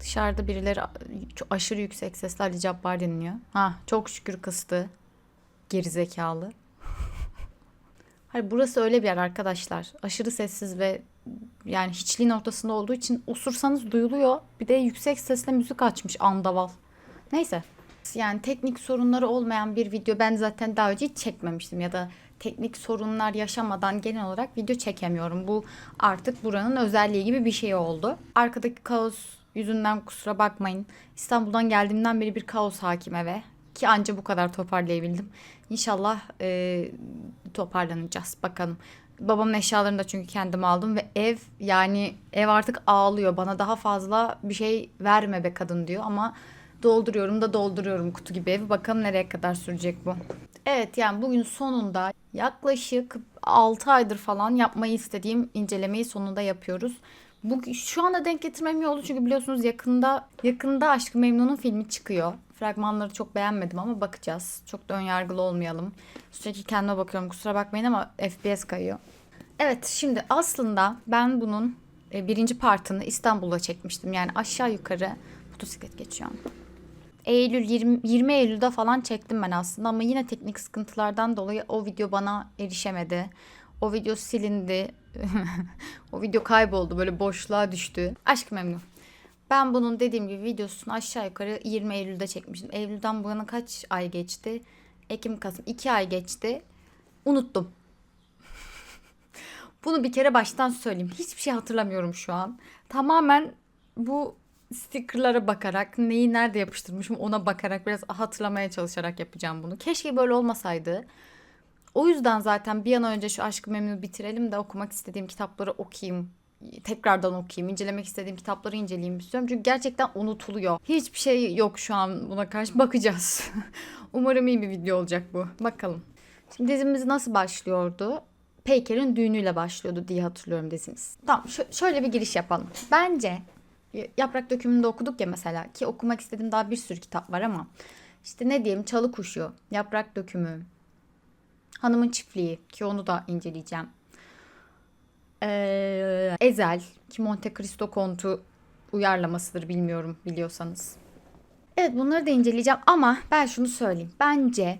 Dışarıda birileri aşırı yüksek sesle Ali Cabbar dinliyor. Ha çok şükür kıstı. Gerizekalı. Hayır burası öyle bir yer arkadaşlar. Aşırı sessiz ve yani hiçliğin ortasında olduğu için osursanız duyuluyor. Bir de yüksek sesle müzik açmış andaval. Neyse. Yani teknik sorunları olmayan bir video ben zaten daha önce hiç çekmemiştim ya da teknik sorunlar yaşamadan genel olarak video çekemiyorum. Bu artık buranın özelliği gibi bir şey oldu. Arkadaki kaos yüzünden kusura bakmayın. İstanbul'dan geldiğimden beri bir kaos hakim eve. Ki anca bu kadar toparlayabildim. İnşallah e, toparlanacağız bakalım. Babamın eşyalarını da çünkü kendim aldım ve ev yani ev artık ağlıyor. Bana daha fazla bir şey verme be kadın diyor ama dolduruyorum da dolduruyorum kutu gibi evi. Bakalım nereye kadar sürecek bu. Evet yani bugün sonunda yaklaşık 6 aydır falan yapmayı istediğim incelemeyi sonunda yapıyoruz. Bu şu anda denk getirmem iyi oldu çünkü biliyorsunuz yakında yakında Aşk-ı Memnun'un filmi çıkıyor. Fragmanları çok beğenmedim ama bakacağız. Çok da önyargılı olmayalım. Sürekli kendime bakıyorum kusura bakmayın ama FPS kayıyor. Evet şimdi aslında ben bunun e, birinci partını İstanbul'da çekmiştim. Yani aşağı yukarı motosiklet geçiyor. Eylül 20, 20 Eylül'de falan çektim ben aslında ama yine teknik sıkıntılardan dolayı o video bana erişemedi. O video silindi. o video kayboldu böyle boşluğa düştü. Aşk memnun. Ben bunun dediğim gibi videosunu aşağı yukarı 20 Eylül'de çekmiştim. Eylül'den bu yana kaç ay geçti? Ekim, Kasım 2 ay geçti. Unuttum. Bunu bir kere baştan söyleyeyim. Hiçbir şey hatırlamıyorum şu an. Tamamen bu stickerlara bakarak neyi nerede yapıştırmışım ona bakarak biraz hatırlamaya çalışarak yapacağım bunu. Keşke böyle olmasaydı. O yüzden zaten bir an önce şu Aşkı Memnu bitirelim de okumak istediğim kitapları okuyayım. Tekrardan okuyayım. incelemek istediğim kitapları inceleyeyim istiyorum. Çünkü gerçekten unutuluyor. Hiçbir şey yok şu an buna karşı. Bakacağız. Umarım iyi bir video olacak bu. Bakalım. Şimdi dizimiz nasıl başlıyordu? Peyker'in düğünüyle başlıyordu diye hatırlıyorum dizimiz. Tamam şö- şöyle bir giriş yapalım. Bence Yaprak Dökümü'nde okuduk ya mesela ki okumak istediğim daha bir sürü kitap var ama işte ne diyeyim Çalı Kuşu, Yaprak Dökümü, Hanımın Çiftliği ki onu da inceleyeceğim. Ee, Ezel ki Monte Cristo Kontu uyarlamasıdır bilmiyorum biliyorsanız. Evet bunları da inceleyeceğim ama ben şunu söyleyeyim. Bence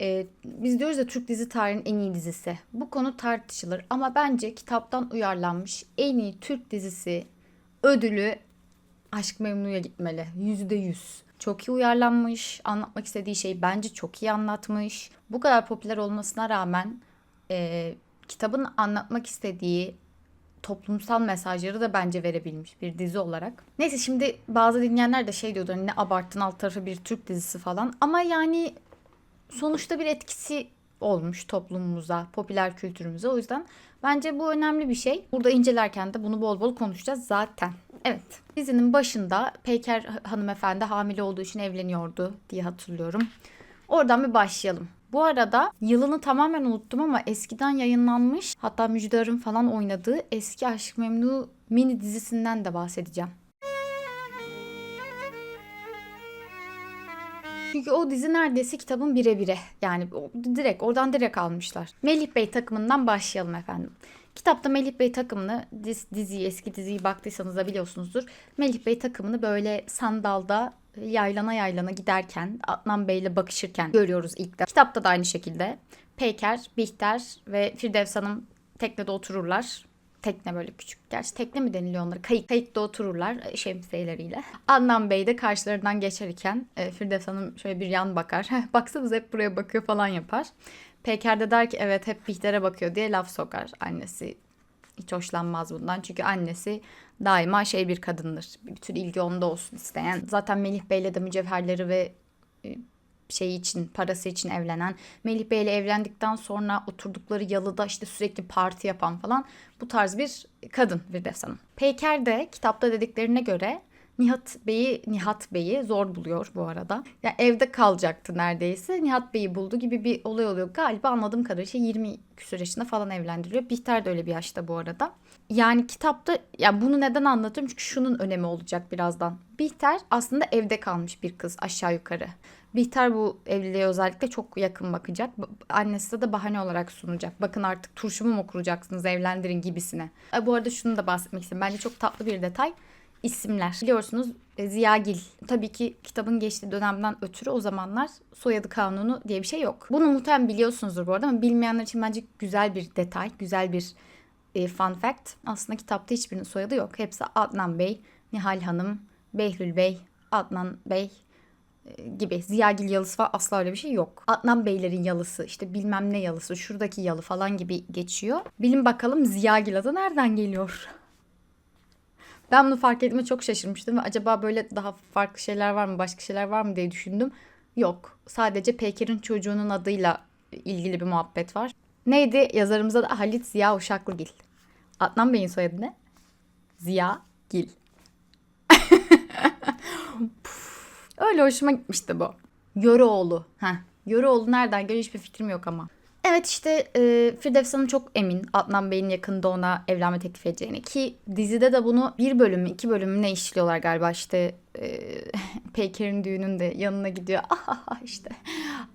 e, biz diyoruz ya Türk dizi tarihinin en iyi dizisi. Bu konu tartışılır ama bence kitaptan uyarlanmış en iyi Türk dizisi ödülü Aşk Memnu'ya gitmeli. Yüzde yüz. Çok iyi uyarlanmış. Anlatmak istediği şeyi bence çok iyi anlatmış. Bu kadar popüler olmasına rağmen e, kitabın anlatmak istediği toplumsal mesajları da bence verebilmiş bir dizi olarak. Neyse şimdi bazı dinleyenler de şey diyordu hani ne abarttın alt tarafı bir Türk dizisi falan. Ama yani sonuçta bir etkisi olmuş toplumumuza, popüler kültürümüze. O yüzden bence bu önemli bir şey. Burada incelerken de bunu bol bol konuşacağız zaten. Evet. Dizinin başında Peyker hanımefendi hamile olduğu için evleniyordu diye hatırlıyorum. Oradan bir başlayalım. Bu arada yılını tamamen unuttum ama eskiden yayınlanmış hatta Müjdar'ın falan oynadığı eski Aşk Memnu mini dizisinden de bahsedeceğim. Çünkü o dizi neredeyse kitabın birebire. Yani direkt oradan direkt almışlar. Melih Bey takımından başlayalım efendim. Kitapta Melih Bey takımını diz, diziyi eski diziyi baktıysanız da biliyorsunuzdur. Melih Bey takımını böyle sandalda yaylana yaylana giderken Adnan Bey ile bakışırken görüyoruz ilk de. Kitapta da aynı şekilde. Peyker, Bihter ve Firdevs Hanım teknede otururlar. Tekne böyle küçük. Gerçi tekne mi deniliyor onlara? Kayık. Kayıkta otururlar e, şemsiyeleriyle. Adnan Bey de karşılarından geçerken e, Firdevs Hanım şöyle bir yan bakar. Baksanız hep buraya bakıyor falan yapar. Peker de der ki evet hep Bihter'e bakıyor diye laf sokar. Annesi hiç hoşlanmaz bundan. Çünkü annesi daima şey bir kadındır. Bir tür ilgi onda olsun isteyen. Zaten Melih Bey'le de mücevherleri ve e, şey için, parası için evlenen. Melih Bey ile evlendikten sonra oturdukları yalıda işte sürekli parti yapan falan bu tarz bir kadın bir Hanım. Peyker de kitapta dediklerine göre Nihat Bey'i Nihat Bey'i zor buluyor bu arada. Ya yani evde kalacaktı neredeyse. Nihat Bey'i buldu gibi bir olay oluyor. Galiba anladığım kadarıyla 20 küsur yaşında falan evlendiriliyor. Bihter de öyle bir yaşta bu arada. Yani kitapta ya bunu neden anlatıyorum? Çünkü şunun önemi olacak birazdan. Bihter aslında evde kalmış bir kız aşağı yukarı. Bihter bu evliliğe özellikle çok yakın bakacak. Annesi de bahane olarak sunacak. Bakın artık turşumu mu kuracaksınız evlendirin gibisine. E, bu arada şunu da bahsetmek istedim. Bence çok tatlı bir detay. İsimler. Biliyorsunuz e, Ziyagil. Tabii ki kitabın geçtiği dönemden ötürü o zamanlar soyadı kanunu diye bir şey yok. Bunu muhtemelen biliyorsunuzdur bu arada ama bilmeyenler için bence güzel bir detay, güzel bir e, fun fact. Aslında kitapta hiçbirinin soyadı yok. Hepsi Adnan Bey, Nihal Hanım, Behlül Bey, Adnan Bey e, gibi. Ziyagil yalısı var asla öyle bir şey yok. Adnan Beylerin yalısı işte bilmem ne yalısı şuradaki yalı falan gibi geçiyor. Bilin bakalım Ziyagil adı nereden geliyor? Ben bunu fark ettiğime çok şaşırmıştım ve acaba böyle daha farklı şeyler var mı, başka şeyler var mı diye düşündüm. Yok. Sadece Peker'in çocuğunun adıyla ilgili bir muhabbet var. Neydi? Yazarımıza da Halit Ziya Uşaklıgil. Adnan Bey'in soyadı ne? Ziya Gil. Öyle hoşuma gitmişti bu. Yöreoğlu. Heh. Yöreoğlu nereden geliyor hiçbir fikrim yok ama. Evet işte e, Firdevs Hanım çok emin Adnan Bey'in yakında ona evlenme teklif edeceğini. Ki dizide de bunu bir bölüm iki bölüm ne işliyorlar galiba işte e, Peyker'in düğününde yanına gidiyor. Ah, ah, ah işte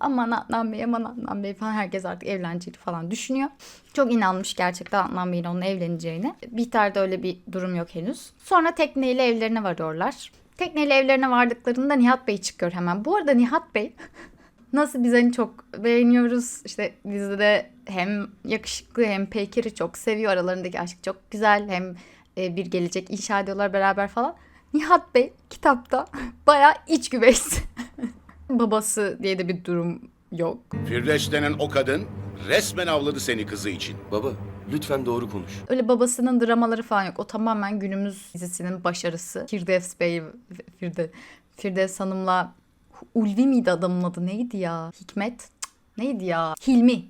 aman Adnan Bey aman Adnan Bey falan herkes artık evleneceğini falan düşünüyor. Çok inanmış gerçekten Adnan Bey'in onunla evleneceğine. Bihter'de öyle bir durum yok henüz. Sonra tekneyle evlerine varıyorlar. Tekneyle evlerine vardıklarında Nihat Bey çıkıyor hemen. Bu arada Nihat Bey nasıl biz hani çok beğeniyoruz. İşte dizide hem yakışıklı hem Peyker'i çok seviyor. Aralarındaki aşk çok güzel. Hem e, bir gelecek inşa ediyorlar beraber falan. Nihat Bey kitapta bayağı iç güveys. Babası diye de bir durum yok. Firdevs denen o kadın resmen avladı seni kızı için. Baba lütfen doğru konuş. Öyle babasının dramaları falan yok. O tamamen günümüz dizisinin başarısı. Firdevs Bey, Firde, Firdevs Hanım'la Ulvi miydi adamın adı? Neydi ya? Hikmet? Cık, neydi ya? Hilmi.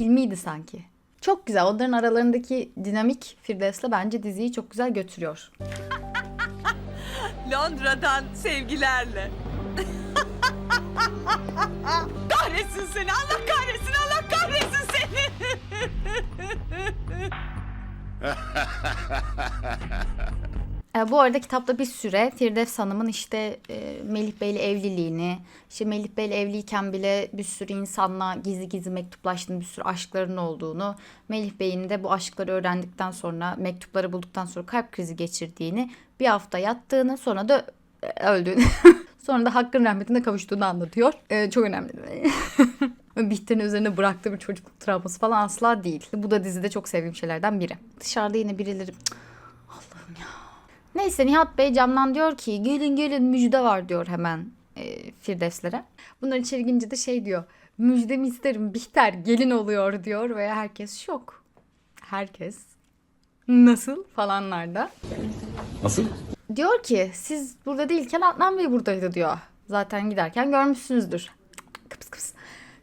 Hilmi'ydi sanki. Çok güzel. Onların aralarındaki dinamik Firdevs'le bence diziyi çok güzel götürüyor. Londra'dan sevgilerle. kahretsin seni Allah kahretsin Allah kahretsin seni. E, bu arada kitapta bir süre Firdevs Hanım'ın işte e, Melih Bey'le evliliğini, işte Melih Bey'le evliyken bile bir sürü insanla gizli gizli mektuplaştığını, bir sürü aşklarının olduğunu, Melih Bey'in de bu aşkları öğrendikten sonra, mektupları bulduktan sonra kalp krizi geçirdiğini, bir hafta yattığını, sonra da e, öldüğünü, sonra da hakkın rahmetine kavuştuğunu anlatıyor. E, çok önemli. Bihter'in üzerine bıraktığı bir çocukluk travması falan asla değil. Bu da dizide çok sevdiğim şeylerden biri. Dışarıda yine birileri... Neyse Nihat Bey camdan diyor ki gelin gelin müjde var diyor hemen e, Firdevslere. Bunlar içeri girince de şey diyor. Müjdemi isterim Bihter gelin oluyor diyor ve herkes şok. Herkes nasıl falanlarda. Nasıl? Diyor ki siz burada değilken Adnan Bey buradaydı diyor. Zaten giderken görmüşsünüzdür.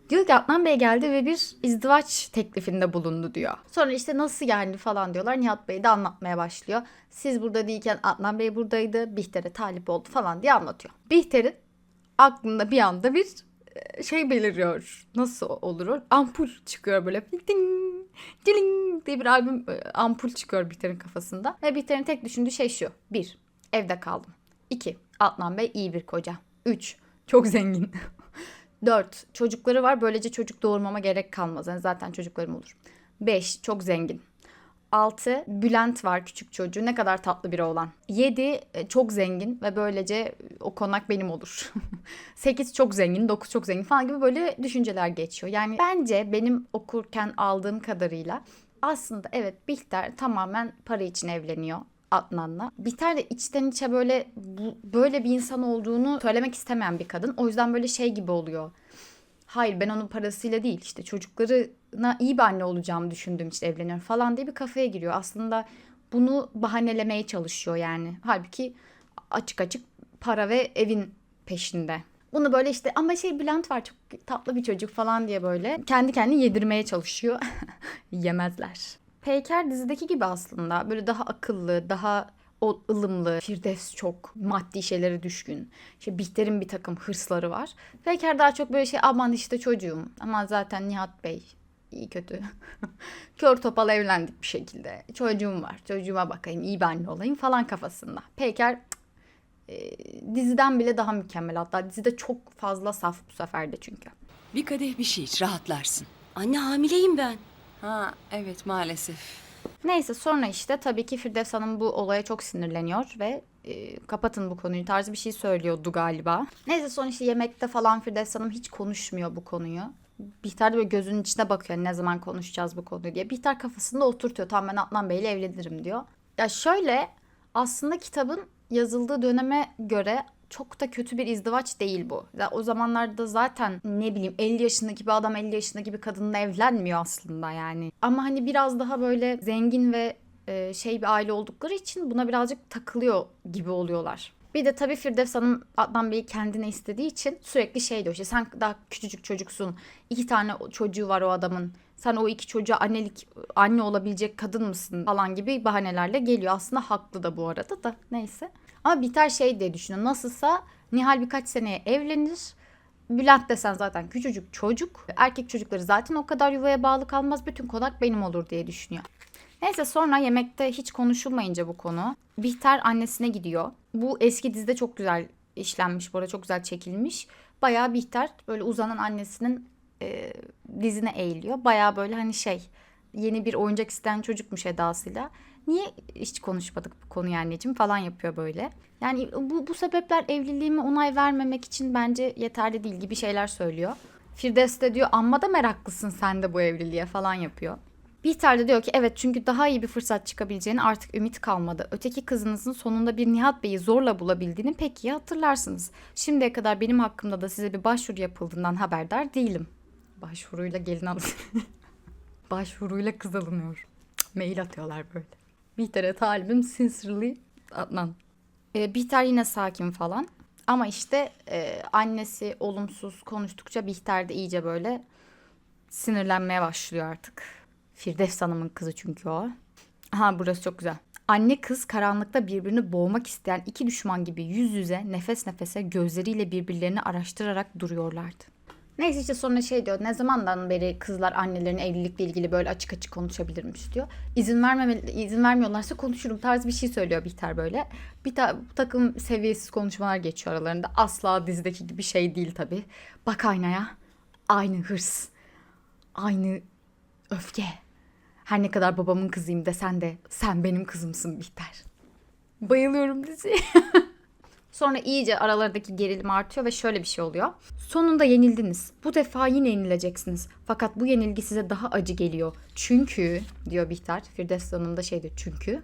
Diyor ki Adnan Bey geldi ve bir izdivaç teklifinde bulundu diyor. Sonra işte nasıl yani falan diyorlar. Nihat Bey de anlatmaya başlıyor. Siz burada değilken Adnan Bey buradaydı. Bihter'e talip oldu falan diye anlatıyor. Bihter'in aklında bir anda bir e, şey beliriyor. Nasıl olur? Ampul çıkıyor böyle. Ding, diling diye bir albüm e, ampul çıkıyor Bihter'in kafasında. Ve Bihter'in tek düşündüğü şey şu. Bir, evde kaldım. İki, Adnan Bey iyi bir koca. Üç, çok zengin. 4. Çocukları var. Böylece çocuk doğurmama gerek kalmaz. Yani zaten çocuklarım olur. 5. Çok zengin. 6. Bülent var küçük çocuğu. Ne kadar tatlı biri olan. 7. Çok zengin ve böylece o konak benim olur. 8. Çok zengin. 9. Çok zengin falan gibi böyle düşünceler geçiyor. Yani bence benim okurken aldığım kadarıyla aslında evet Bihter tamamen para için evleniyor. Adnan'la. Bihter de içten içe böyle bu, böyle bir insan olduğunu söylemek istemeyen bir kadın. O yüzden böyle şey gibi oluyor. Hayır ben onun parasıyla değil işte çocuklarına iyi bir anne olacağımı düşündüğüm için evleniyorum falan diye bir kafaya giriyor. Aslında bunu bahanelemeye çalışıyor yani. Halbuki açık açık para ve evin peşinde. Bunu böyle işte ama şey Bülent var çok tatlı bir çocuk falan diye böyle kendi kendini yedirmeye çalışıyor. Yemezler. Peyker dizideki gibi aslında. Böyle daha akıllı, daha o ılımlı. Firdevs çok maddi şeylere düşkün. İşte Bihter'in bir takım hırsları var. Peyker daha çok böyle şey aman işte çocuğum. Ama zaten Nihat Bey iyi kötü. Kör topal evlendik bir şekilde. Çocuğum var. Çocuğuma bakayım, iyi bir anne olayım falan kafasında. Peyker e, diziden bile daha mükemmel. Hatta dizide çok fazla saf bu sefer de çünkü. Bir kadeh bir şey iç rahatlarsın. Anne hamileyim ben. Ha evet maalesef. Neyse sonra işte tabii ki Firdevs Hanım bu olaya çok sinirleniyor ve e, kapatın bu konuyu tarzı bir şey söylüyordu galiba. Neyse sonra işte yemekte falan Firdevs Hanım hiç konuşmuyor bu konuyu. Bihter de böyle gözünün içine bakıyor ne zaman konuşacağız bu konuyu diye. Bihter kafasında oturtuyor tamam ben Adnan Bey'le evlenirim diyor. Ya şöyle aslında kitabın yazıldığı döneme göre çok da kötü bir izdivaç değil bu. Ya o zamanlarda zaten ne bileyim 50 yaşındaki bir adam 50 yaşındaki bir kadınla evlenmiyor aslında yani. Ama hani biraz daha böyle zengin ve e, şey bir aile oldukları için buna birazcık takılıyor gibi oluyorlar. Bir de tabii Firdevs Hanım Adnan Bey'i kendine istediği için sürekli şey diyor işte sen daha küçücük çocuksun. iki tane çocuğu var o adamın. Sen o iki çocuğa annelik anne olabilecek kadın mısın falan gibi bahanelerle geliyor. Aslında haklı da bu arada da neyse. Ama Biter şey diye düşünüyor. Nasılsa Nihal birkaç seneye evlenir. Bülent desen zaten küçücük çocuk. Erkek çocukları zaten o kadar yuvaya bağlı kalmaz. Bütün konak benim olur diye düşünüyor. Neyse sonra yemekte hiç konuşulmayınca bu konu. Bihter annesine gidiyor. Bu eski dizide çok güzel işlenmiş bu arada çok güzel çekilmiş. Bayağı Bihter böyle uzanan annesinin e, dizine eğiliyor. Bayağı böyle hani şey yeni bir oyuncak isteyen çocukmuş edasıyla. Niye hiç konuşmadık bu konuyu anneciğim falan yapıyor böyle. Yani bu, bu sebepler evliliğime onay vermemek için bence yeterli değil gibi şeyler söylüyor. Firdevs de diyor amma da meraklısın sen de bu evliliğe falan yapıyor. Bihter de diyor ki evet çünkü daha iyi bir fırsat çıkabileceğini artık ümit kalmadı. Öteki kızınızın sonunda bir Nihat Bey'i zorla bulabildiğini pek iyi hatırlarsınız. Şimdiye kadar benim hakkımda da size bir başvuru yapıldığından haberdar değilim. Başvuruyla gelin al. Başvuruyla kız alınıyor. Mail atıyorlar böyle. Bihter'e talibim sincerely Adnan. Ee, Bihter yine sakin falan. Ama işte e, annesi olumsuz konuştukça Bihter de iyice böyle sinirlenmeye başlıyor artık. Firdevs Hanım'ın kızı çünkü o. Aha burası çok güzel. Anne kız karanlıkta birbirini boğmak isteyen iki düşman gibi yüz yüze nefes nefese gözleriyle birbirlerini araştırarak duruyorlardı. Neyse işte sonra şey diyor ne zamandan beri kızlar annelerin evlilikle ilgili böyle açık açık konuşabilirmiş diyor. İzin vermeme, izin vermiyorlarsa konuşurum tarzı bir şey söylüyor Bihter böyle. Bir ta, takım seviyesiz konuşmalar geçiyor aralarında. Asla dizideki gibi şey değil tabi. Bak aynaya. Aynı hırs. Aynı öfke. Her ne kadar babamın kızıyım desen de sen benim kızımsın Bihter. Bayılıyorum diziye. Sonra iyice aralarındaki gerilim artıyor ve şöyle bir şey oluyor. Sonunda yenildiniz. Bu defa yine yenileceksiniz. Fakat bu yenilgi size daha acı geliyor. Çünkü diyor Bihter. Firdevs Hanım da şey diyor çünkü.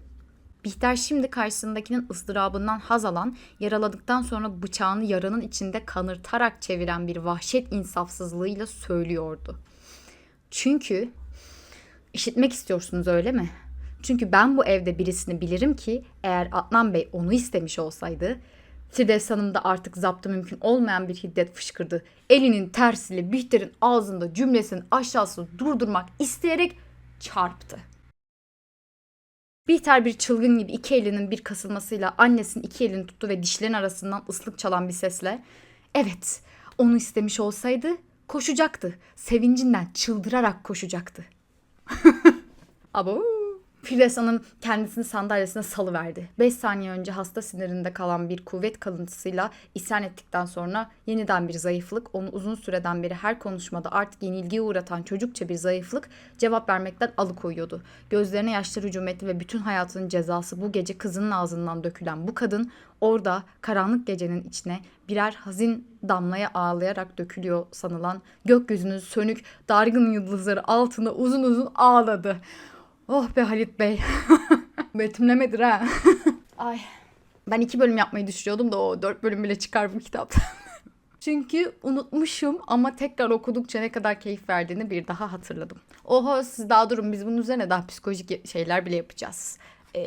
Bihter şimdi karşısındakinin ıstırabından haz alan, yaraladıktan sonra bıçağını yaranın içinde kanırtarak çeviren bir vahşet insafsızlığıyla söylüyordu. Çünkü işitmek istiyorsunuz öyle mi? Çünkü ben bu evde birisini bilirim ki eğer Adnan Bey onu istemiş olsaydı Firdevs Hanım da artık zaptı mümkün olmayan bir hiddet fışkırdı. Elinin tersiyle Bihter'in ağzında cümlesini aşağısı durdurmak isteyerek çarptı. Bihter bir çılgın gibi iki elinin bir kasılmasıyla annesinin iki elini tuttu ve dişlerin arasından ıslık çalan bir sesle Evet onu istemiş olsaydı koşacaktı. Sevincinden çıldırarak koşacaktı. Abo. Firdevs Hanım kendisini sandalyesine salıverdi. 5 saniye önce hasta sinirinde kalan bir kuvvet kalıntısıyla isyan ettikten sonra yeniden bir zayıflık, onu uzun süreden beri her konuşmada artık yenilgiye uğratan çocukça bir zayıflık cevap vermekten alıkoyuyordu. Gözlerine yaşlar hücum etti ve bütün hayatının cezası bu gece kızının ağzından dökülen bu kadın orada karanlık gecenin içine birer hazin damlaya ağlayarak dökülüyor sanılan gökyüzünün sönük dargın yıldızları altında uzun uzun ağladı. Oh be Halit Bey. Betimlemedir ha. Ay. Ben iki bölüm yapmayı düşünüyordum da o dört bölüm bile çıkar bu kitaptan. Çünkü unutmuşum ama tekrar okudukça ne kadar keyif verdiğini bir daha hatırladım. Oho siz daha durun biz bunun üzerine daha psikolojik şeyler bile yapacağız. Ee,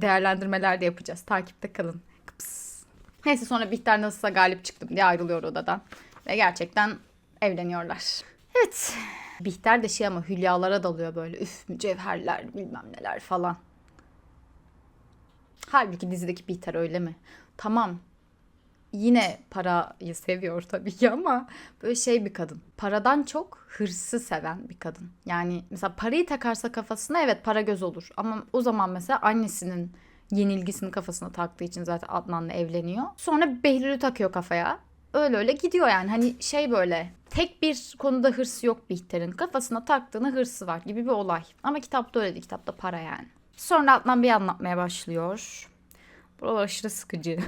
değerlendirmeler de yapacağız. Takipte kalın. Kıps. Neyse sonra Bihter nasılsa galip çıktım diye ayrılıyor odadan. Ve gerçekten evleniyorlar. Evet. Bihter de şey ama hülyalara dalıyor böyle. Üf mücevherler bilmem neler falan. Halbuki dizideki Bihter öyle mi? Tamam. Yine parayı seviyor tabii ki ama böyle şey bir kadın. Paradan çok hırsı seven bir kadın. Yani mesela parayı takarsa kafasına evet para göz olur. Ama o zaman mesela annesinin yenilgisini kafasına taktığı için zaten Adnan'la evleniyor. Sonra Behlül'ü takıyor kafaya. Öyle öyle gidiyor yani. Hani şey böyle tek bir konuda hırsı yok Bihter'in. Kafasına taktığını hırsı var gibi bir olay. Ama kitapta öyle değil. Kitapta para yani. Sonra Adnan Bey anlatmaya başlıyor. Buralar aşırı sıkıcı.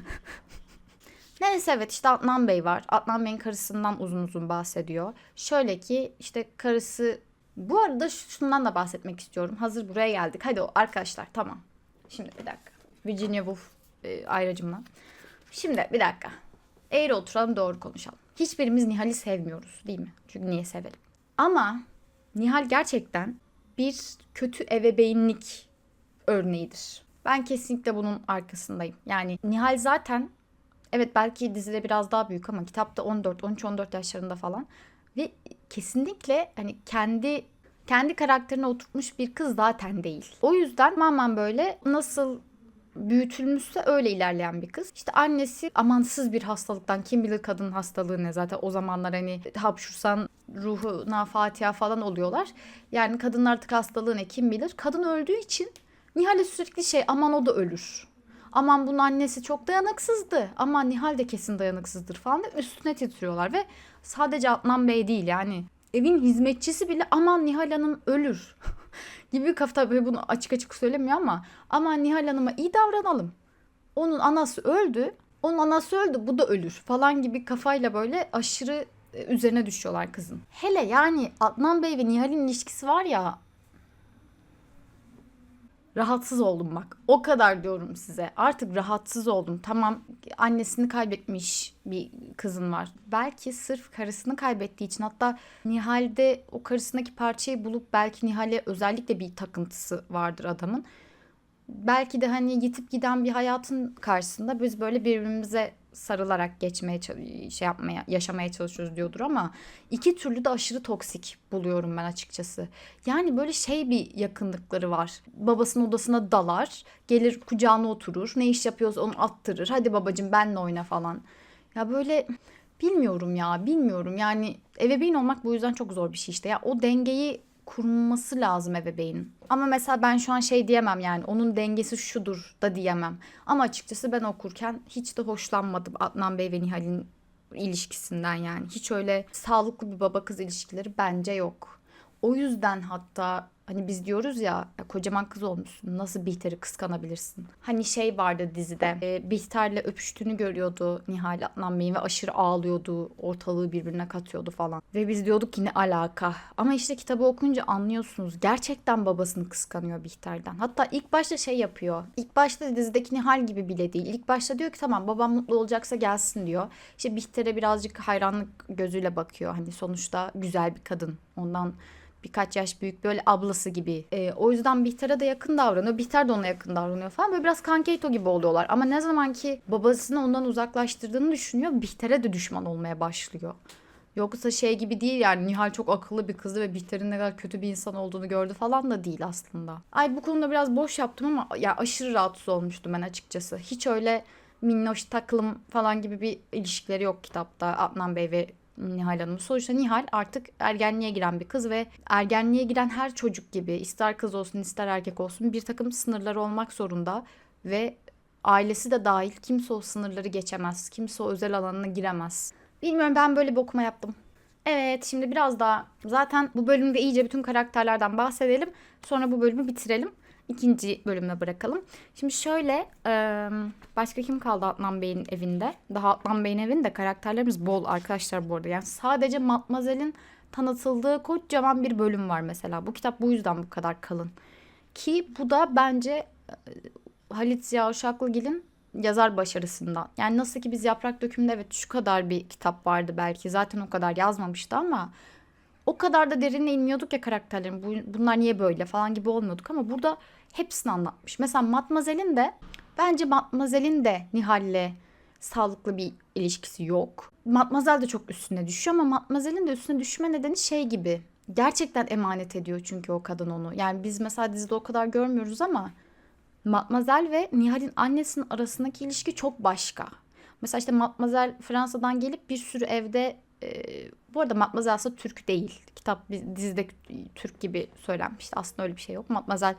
Neyse evet işte Adnan Bey var. Adnan Bey'in karısından uzun uzun bahsediyor. Şöyle ki işte karısı... Bu arada şundan da bahsetmek istiyorum. Hazır buraya geldik. Hadi o arkadaşlar tamam. Şimdi bir dakika. Virginia Woolf e, ayracımla. Şimdi bir dakika. Eğri oturalım doğru konuşalım. Hiçbirimiz Nihal'i sevmiyoruz değil mi? Çünkü niye sevelim? Ama Nihal gerçekten bir kötü ebeveynlik örneğidir. Ben kesinlikle bunun arkasındayım. Yani Nihal zaten evet belki dizide biraz daha büyük ama kitapta 14, 13, 14 yaşlarında falan ve kesinlikle hani kendi kendi karakterine oturtmuş bir kız zaten değil. O yüzden tamamen böyle nasıl büyütülmüşse öyle ilerleyen bir kız. İşte annesi amansız bir hastalıktan kim bilir kadın hastalığı ne zaten o zamanlar hani hapşursan ruhuna Fatiha falan oluyorlar. Yani kadın artık hastalığı ne kim bilir. Kadın öldüğü için Nihal'e sürekli şey aman o da ölür. Aman bunun annesi çok dayanıksızdı. Aman Nihal de kesin dayanıksızdır falan da üstüne titriyorlar ve sadece Adnan Bey değil yani evin hizmetçisi bile aman Nihal Hanım ölür gibi kafa tabii bunu açık açık söylemiyor ama aman Nihal Hanım'a iyi davranalım. Onun anası öldü. Onun anası öldü bu da ölür falan gibi kafayla böyle aşırı e, üzerine düşüyorlar kızın. Hele yani Adnan Bey ve Nihal'in ilişkisi var ya rahatsız oldum bak. O kadar diyorum size. Artık rahatsız oldum. Tamam annesini kaybetmiş bir kızın var. Belki sırf karısını kaybettiği için hatta Nihal'de o karısındaki parçayı bulup belki Nihal'e özellikle bir takıntısı vardır adamın. Belki de hani yitip giden bir hayatın karşısında biz böyle birbirimize sarılarak geçmeye şey yapmaya yaşamaya çalışıyoruz diyordur ama iki türlü de aşırı toksik buluyorum ben açıkçası. Yani böyle şey bir yakınlıkları var. Babasının odasına dalar, gelir kucağına oturur, ne iş yapıyorsa onu attırır. Hadi babacığım benle oyna falan. Ya böyle bilmiyorum ya bilmiyorum yani ebeveyn olmak bu yüzden çok zor bir şey işte. Ya o dengeyi kurması lazım ebeveynin. Ama mesela ben şu an şey diyemem yani onun dengesi şudur da diyemem. Ama açıkçası ben okurken hiç de hoşlanmadım Adnan Bey ve Nihal'in ilişkisinden yani. Hiç öyle sağlıklı bir baba kız ilişkileri bence yok. O yüzden hatta hani biz diyoruz ya, ya kocaman kız olmuşsun nasıl Bihter'i kıskanabilirsin? Hani şey vardı dizide e, Bihter'le öpüştüğünü görüyordu Nihal Adnan Bey'in ve aşırı ağlıyordu ortalığı birbirine katıyordu falan. Ve biz diyorduk ki ne alaka? Ama işte kitabı okunca anlıyorsunuz gerçekten babasını kıskanıyor Bihter'den. Hatta ilk başta şey yapıyor. İlk başta dizideki Nihal gibi bile değil. İlk başta diyor ki tamam babam mutlu olacaksa gelsin diyor. İşte Bihter'e birazcık hayranlık gözüyle bakıyor. Hani sonuçta güzel bir kadın. Ondan birkaç yaş büyük böyle ablası gibi. Ee, o yüzden Bihter'e de yakın davranıyor. Bihter de ona yakın davranıyor falan. Böyle biraz Kankeyto gibi oluyorlar. Ama ne zaman ki babasını ondan uzaklaştırdığını düşünüyor. Bihter'e de düşman olmaya başlıyor. Yoksa şey gibi değil yani Nihal çok akıllı bir kızdı ve Bihter'in ne kadar kötü bir insan olduğunu gördü falan da değil aslında. Ay bu konuda biraz boş yaptım ama ya aşırı rahatsız olmuştum ben açıkçası. Hiç öyle minnoş takılım falan gibi bir ilişkileri yok kitapta Adnan Bey ve Nihal Hanım. Sonuçta Nihal artık ergenliğe giren bir kız ve ergenliğe giren her çocuk gibi ister kız olsun ister erkek olsun bir takım sınırları olmak zorunda ve ailesi de dahil kimse o sınırları geçemez. Kimse o özel alanına giremez. Bilmiyorum ben böyle bir okuma yaptım. Evet şimdi biraz daha zaten bu bölümde iyice bütün karakterlerden bahsedelim. Sonra bu bölümü bitirelim. İkinci bölümüne bırakalım. Şimdi şöyle başka kim kaldı Adnan Bey'in evinde? Daha Adnan Bey'in evinde karakterlerimiz bol arkadaşlar bu arada. Yani sadece Matmazel'in tanıtıldığı kocaman bir bölüm var mesela. Bu kitap bu yüzden bu kadar kalın. Ki bu da bence Halit Ziya Uşaklıgil'in yazar başarısından. Yani nasıl ki biz Yaprak Dökümü'nde evet şu kadar bir kitap vardı belki. Zaten o kadar yazmamıştı ama o kadar da derine inmiyorduk ya karakterlerin. Bu, bunlar niye böyle falan gibi olmuyorduk ama burada hepsini anlatmış. Mesela Matmazel'in de bence Matmazel'in de Nihal'le sağlıklı bir ilişkisi yok. Matmazel de çok üstüne düşüyor ama Matmazel'in de üstüne düşme nedeni şey gibi. Gerçekten emanet ediyor çünkü o kadın onu. Yani biz mesela dizide o kadar görmüyoruz ama Matmazel ve Nihal'in annesinin arasındaki ilişki çok başka. Mesela işte Matmazel Fransa'dan gelip bir sürü evde bu arada Matmazel aslında Türk değil. Kitap dizide Türk gibi söylenmişti. Aslında öyle bir şey yok. Matmazel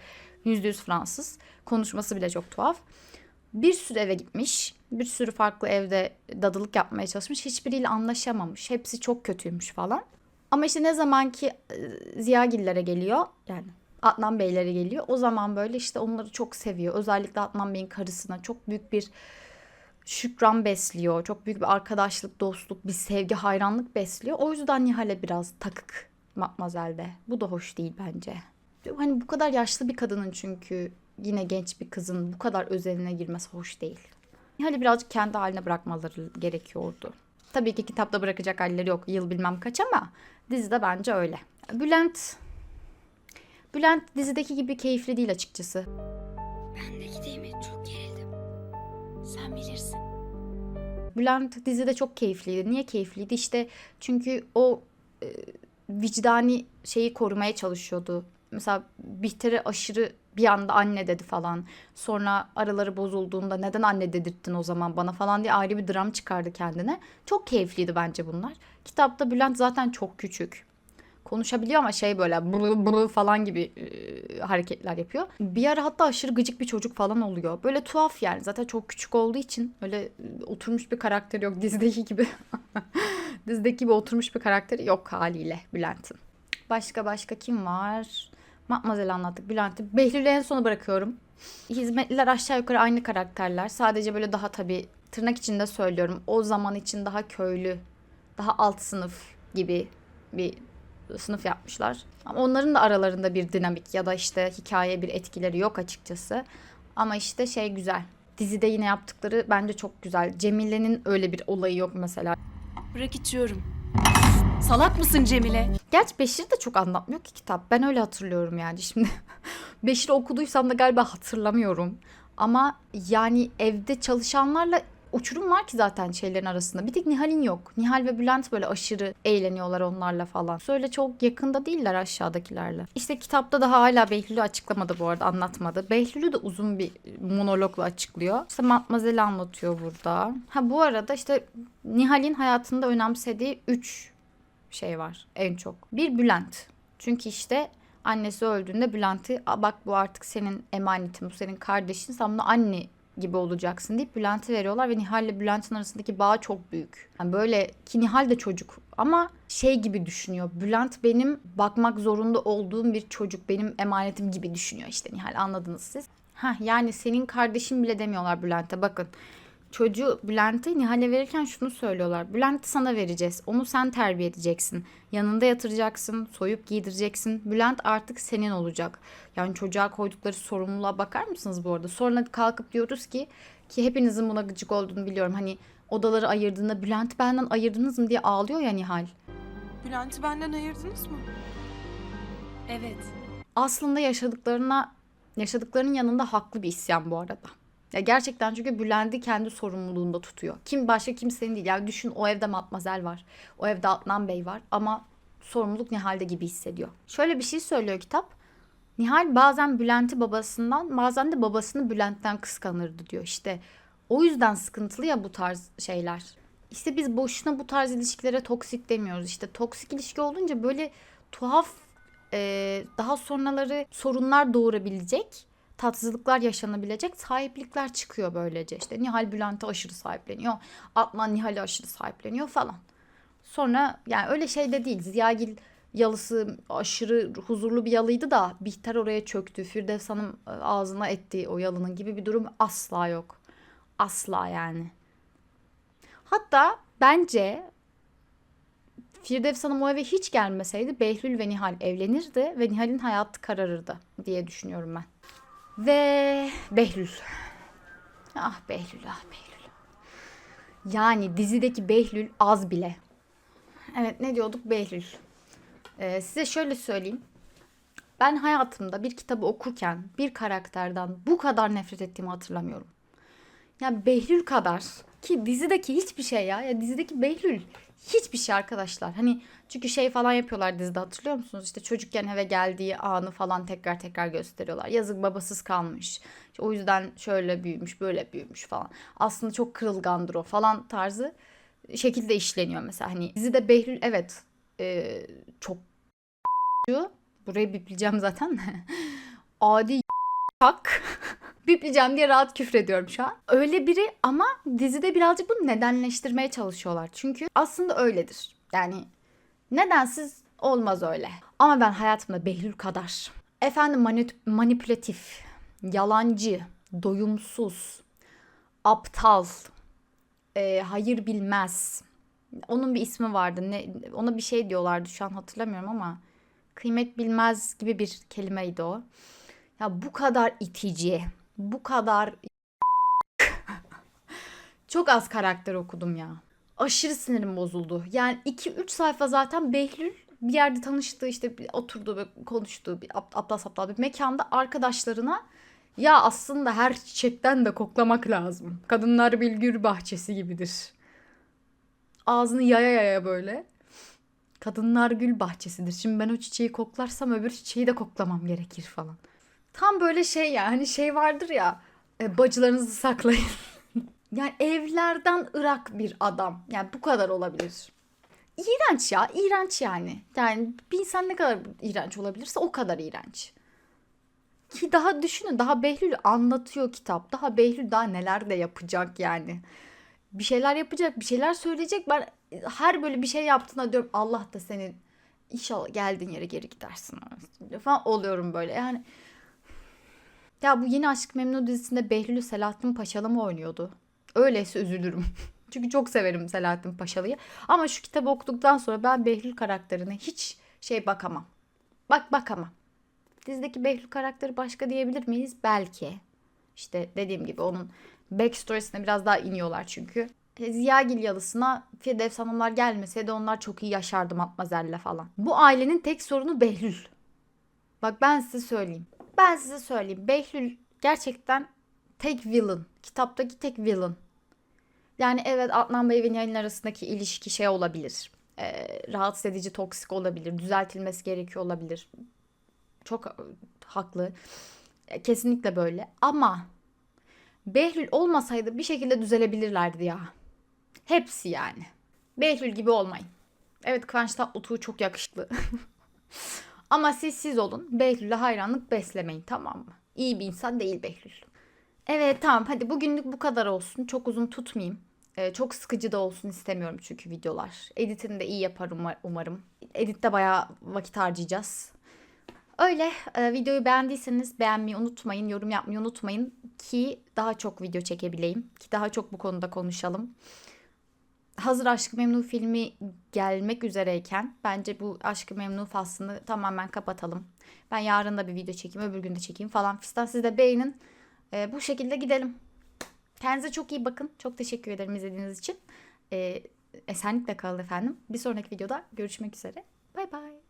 %100 Fransız. Konuşması bile çok tuhaf. Bir sürü eve gitmiş. Bir sürü farklı evde dadılık yapmaya çalışmış. Hiçbiriyle anlaşamamış. Hepsi çok kötüymüş falan. Ama işte ne zaman ki Ziyagillere geliyor yani Adnan Beylere geliyor. O zaman böyle işte onları çok seviyor. Özellikle Adnan Bey'in karısına çok büyük bir şükran besliyor. Çok büyük bir arkadaşlık, dostluk, bir sevgi, hayranlık besliyor. O yüzden Nihal'e biraz takık Matmazel'de. Bu da hoş değil bence. Hani bu kadar yaşlı bir kadının çünkü yine genç bir kızın bu kadar özeline girmesi hoş değil. Nihal'i birazcık kendi haline bırakmaları gerekiyordu. Tabii ki kitapta bırakacak halleri yok. Yıl bilmem kaç ama dizide bence öyle. Bülent Bülent dizideki gibi keyifli değil açıkçası. Sen bilirsin. Bülent dizide çok keyifliydi. Niye keyifliydi? İşte çünkü o e, vicdani şeyi korumaya çalışıyordu. Mesela Bihter'e aşırı bir anda anne dedi falan. Sonra araları bozulduğunda neden anne dedirttin o zaman bana falan diye ayrı bir dram çıkardı kendine. Çok keyifliydi bence bunlar. Kitapta Bülent zaten çok küçük. Konuşabiliyor ama şey böyle bırı bırı falan gibi e, hareketler yapıyor. Bir ara hatta aşırı gıcık bir çocuk falan oluyor. Böyle tuhaf yani. Zaten çok küçük olduğu için öyle e, oturmuş bir karakteri yok dizideki gibi. dizideki gibi oturmuş bir karakteri yok haliyle Bülent'in. Başka başka kim var? Matmazel anlattık Bülent'i. Behlül'ü en sona bırakıyorum. Hizmetliler aşağı yukarı aynı karakterler. Sadece böyle daha tabii tırnak içinde söylüyorum. O zaman için daha köylü, daha alt sınıf gibi bir sınıf yapmışlar. Ama onların da aralarında bir dinamik ya da işte hikaye bir etkileri yok açıkçası. Ama işte şey güzel. Dizide yine yaptıkları bence çok güzel. Cemile'nin öyle bir olayı yok mesela. Bırak içiyorum. Salak mısın Cemile? Gerçi Beşir de çok anlatmıyor ki kitap. Ben öyle hatırlıyorum yani şimdi. Beşir'i okuduysam da galiba hatırlamıyorum. Ama yani evde çalışanlarla uçurum var ki zaten şeylerin arasında. Bir tek Nihal'in yok. Nihal ve Bülent böyle aşırı eğleniyorlar onlarla falan. Öyle çok yakında değiller aşağıdakilerle. İşte kitapta da hala Behlül'ü açıklamadı bu arada anlatmadı. Behlül'ü de uzun bir monologla açıklıyor. İşte Matmazel'i anlatıyor burada. Ha bu arada işte Nihal'in hayatında önemsediği 3 şey var en çok. Bir Bülent. Çünkü işte annesi öldüğünde Bülent'i "Aa, bak bu artık senin emanetin, bu senin kardeşin, sen buna anne gibi olacaksın deyip Bülent'i veriyorlar ve Nihal ile Bülent'in arasındaki bağ çok büyük. Yani böyle ki Nihal de çocuk ama şey gibi düşünüyor. Bülent benim bakmak zorunda olduğum bir çocuk, benim emanetim gibi düşünüyor işte Nihal anladınız siz. Ha yani senin kardeşin bile demiyorlar Bülent'e bakın. Çocuğu Bülent'e Nihal'e verirken şunu söylüyorlar. Bülent'i sana vereceğiz. Onu sen terbiye edeceksin. Yanında yatıracaksın, soyup giydireceksin. Bülent artık senin olacak. Yani çocuğa koydukları sorumluluğa bakar mısınız bu arada? Sonra kalkıp diyoruz ki ki hepinizin buna gıcık olduğunu biliyorum. Hani odaları ayırdığında Bülent benden ayırdınız mı diye ağlıyor ya Nihal. Bülent'i benden ayırdınız mı? Evet. aslında yaşadıklarına yaşadıklarının yanında haklı bir isyan bu arada. Ya gerçekten çünkü Bülent'i kendi sorumluluğunda tutuyor. Kim başka kimsenin değil. Yani düşün o evde Matmazel var. O evde Adnan Bey var ama sorumluluk Nihal'de gibi hissediyor. Şöyle bir şey söylüyor kitap. Nihal bazen Bülent'i babasından bazen de babasını Bülent'ten kıskanırdı diyor. İşte o yüzden sıkıntılı ya bu tarz şeyler. İşte biz boşuna bu tarz ilişkilere toksik demiyoruz. İşte toksik ilişki olunca böyle tuhaf e, daha sonraları sorunlar doğurabilecek, tatsızlıklar yaşanabilecek sahiplikler çıkıyor böylece. İşte Nihal Bülent'e aşırı sahipleniyor. Atman Nihal'e aşırı sahipleniyor falan. Sonra yani öyle şey de değil. Ziyagil yalısı aşırı huzurlu bir yalıydı da Bihter oraya çöktü. Firdevs Hanım e, ağzına etti o yalının gibi bir durum asla yok. Asla yani. Hatta bence Firdevs Hanım o eve hiç gelmeseydi Behlül ve Nihal evlenirdi ve Nihal'in hayatı kararırdı diye düşünüyorum ben. Ve Behlül. Ah Behlül ah Behlül. Yani dizideki Behlül az bile. Evet ne diyorduk Behlül. Ee, size şöyle söyleyeyim. Ben hayatımda bir kitabı okurken bir karakterden bu kadar nefret ettiğimi hatırlamıyorum. Ya Behlül kadar ki dizideki hiçbir şey ya. Ya dizideki Behlül hiçbir şey arkadaşlar. Hani çünkü şey falan yapıyorlar dizide hatırlıyor musunuz? İşte çocukken eve geldiği anı falan tekrar tekrar gösteriyorlar. Yazık babasız kalmış. İşte o yüzden şöyle büyümüş, böyle büyümüş falan. Aslında çok kırılgandır o falan tarzı şekilde işleniyor mesela. Hani dizide Behlül evet e, çok burayı bipleyeceğim zaten. Adi hak Bipleyeceğim diye rahat küfrediyorum şu an. Öyle biri ama dizide birazcık bunu nedenleştirmeye çalışıyorlar. Çünkü aslında öyledir. Yani nedensiz olmaz öyle. Ama ben hayatımda Behlül kadar efendim mani- manipülatif, yalancı, doyumsuz, aptal, e, hayır bilmez. Onun bir ismi vardı. Ne, ona bir şey diyorlardı şu an hatırlamıyorum ama kıymet bilmez gibi bir kelimeydi o. Ya bu kadar itici, bu kadar çok az karakter okudum ya. Aşırı sinirim bozuldu. Yani 2-3 sayfa zaten Behlül bir yerde tanıştığı işte bir oturduğu ve konuştuğu bir ap- aptal saptal bir mekanda arkadaşlarına ya aslında her çiçekten de koklamak lazım. Kadınlar bir bahçesi gibidir. Ağzını yaya yaya böyle. Kadınlar gül bahçesidir. Şimdi ben o çiçeği koklarsam öbür çiçeği de koklamam gerekir falan. Tam böyle şey ya hani şey vardır ya e, bacılarınızı saklayın. yani evlerden ırak bir adam. Yani bu kadar olabilir. İğrenç ya iğrenç yani. Yani bir insan ne kadar iğrenç olabilirse o kadar iğrenç. Ki daha düşünün daha Behlül anlatıyor kitap. Daha Behlül daha neler de yapacak yani. Bir şeyler yapacak, bir şeyler söyleyecek. Ben her böyle bir şey yaptığında diyorum Allah da senin inşallah geldiğin yere geri gidersin falan oluyorum böyle. Yani ya bu yeni Aşk Memnu dizisinde Behlül'ü Selahattin Paşalı mı oynuyordu? Öyleyse üzülürüm. Çünkü çok severim Selahattin Paşalı'yı. Ama şu kitabı okuduktan sonra ben Behlül karakterine hiç şey bakamam. Bak bakamam. Dizideki Behlül karakteri başka diyebilir miyiz? Belki. İşte dediğim gibi onun backstory'sine biraz daha iniyorlar çünkü. E, Ziyagil yalısına Firdevs Hanımlar gelmeseydi onlar çok iyi yaşardı Matmazel'le falan. Bu ailenin tek sorunu Behlül. Bak ben size söyleyeyim. Ben size söyleyeyim. Behlül gerçekten tek villain. Kitaptaki tek villain. Yani evet Adnan Bey ve Nilay arasındaki ilişki şey olabilir. Ee, rahatsız edici, toksik olabilir. Düzeltilmesi gerekiyor olabilir. Çok e, haklı. E, Kesinlikle böyle. Ama Behlül olmasaydı bir şekilde düzelebilirlerdi ya. Hepsi yani. Behlül gibi olmayın. Evet Kıvanç Tatlıtuğ çok yakışıklı. Ama siz siz olun. Behlül'e hayranlık beslemeyin tamam mı? İyi bir insan değil Behlül. Evet tamam hadi bugünlük bu kadar olsun. Çok uzun tutmayayım. Ee, çok sıkıcı da olsun istemiyorum çünkü videolar. Editini de iyi umar- umarım. Editte bayağı vakit harcayacağız. Öyle e, videoyu beğendiyseniz beğenmeyi unutmayın, yorum yapmayı unutmayın ki daha çok video çekebileyim. Ki daha çok bu konuda konuşalım. Hazır Aşk-ı Memnu filmi gelmek üzereyken bence bu Aşk-ı Memnu faslını tamamen kapatalım. Ben yarın da bir video çekeyim, öbür gün de çekeyim falan fistan. Siz de beğenin. E, bu şekilde gidelim. Kendinize çok iyi bakın. Çok teşekkür ederim izlediğiniz için. E, esenlikle kalın efendim. Bir sonraki videoda görüşmek üzere. Bay bay.